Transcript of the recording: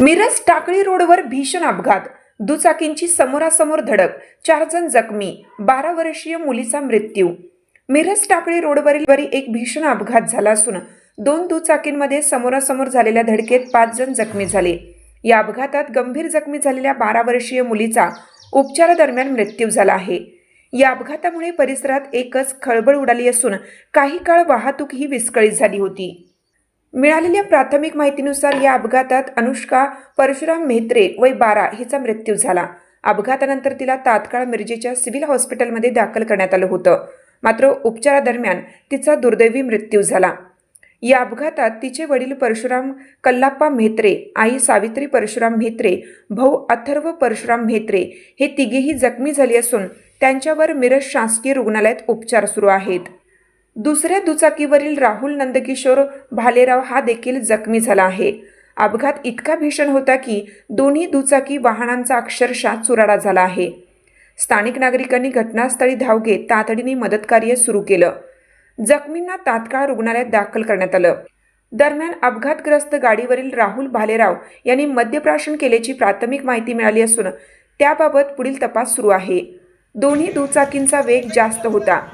मिरज टाकळी रोडवर भीषण अपघात. दुचाकींची समोरासमोर धडक. चार जण जखमी. बारा वर्षीय मुलीचा मृत्यू. मिरज टाकळी रोडवरील वरी एक भीषण अपघात झाला असून दोन दुचाकींमध्ये समोरासमोर झालेल्या धडकेत पाच जण जखमी झाले. या अपघातात गंभीर जखमी झालेल्या बारा वर्षीय मुलीचा उपचारादरम्यान मृत्यू झाला आहे. या अपघातामुळे परिसरात एकच खळबळ उडाली असून काही काळ वाहतूक ही विस्कळीत झाली होती. मिळालेल्या प्राथमिक माहितीनुसार या अपघातात अनुष्का परशुराम मेहत्रे वय बारा हिचा मृत्यू झाला. अपघातानंतर तिला तात्काळ मिरजेच्या सिव्हिल हॉस्पिटलमध्ये दाखल करण्यात आलं होतं. मात्र उपचारादरम्यान तिचा दुर्दैवी मृत्यू झाला. या अपघातात तिचे वडील परशुराम कल्लाप्पा म्हेत्रे आई सावित्री परशुराम म्हेत्रे भाऊ अथर्व परशुराम म्हेत्रे हे तिघेही जखमी झाले असून त्यांच्यावर मिरज शासकीय रुग्णालयात उपचार सुरू आहेत. दुसऱ्या दुचाकीवरील राहुल नंदकिशोर भालेराव हा देखील जखमी झाला आहे. अपघात इतका भीषण होता की दोन्ही दुचाकी वाहनांचा अक्षरशः चुराडा झाला आहे. स्थानिक नागरिकांनी घटनास्थळी धाव घेत तातडीने मदतकार्य सुरू केलं. जखमींना तात्काळ रुग्णालयात दाखल करण्यात आलं. दरम्यान अपघातग्रस्त गाडीवरील राहुल भालेराव यांनी मद्यप्राशन केल्याची प्राथमिक माहिती मिळाली असून त्याबाबत पुढील तपास सुरू आहे. दोन्ही दुचाकींचा वेग जास्त होता.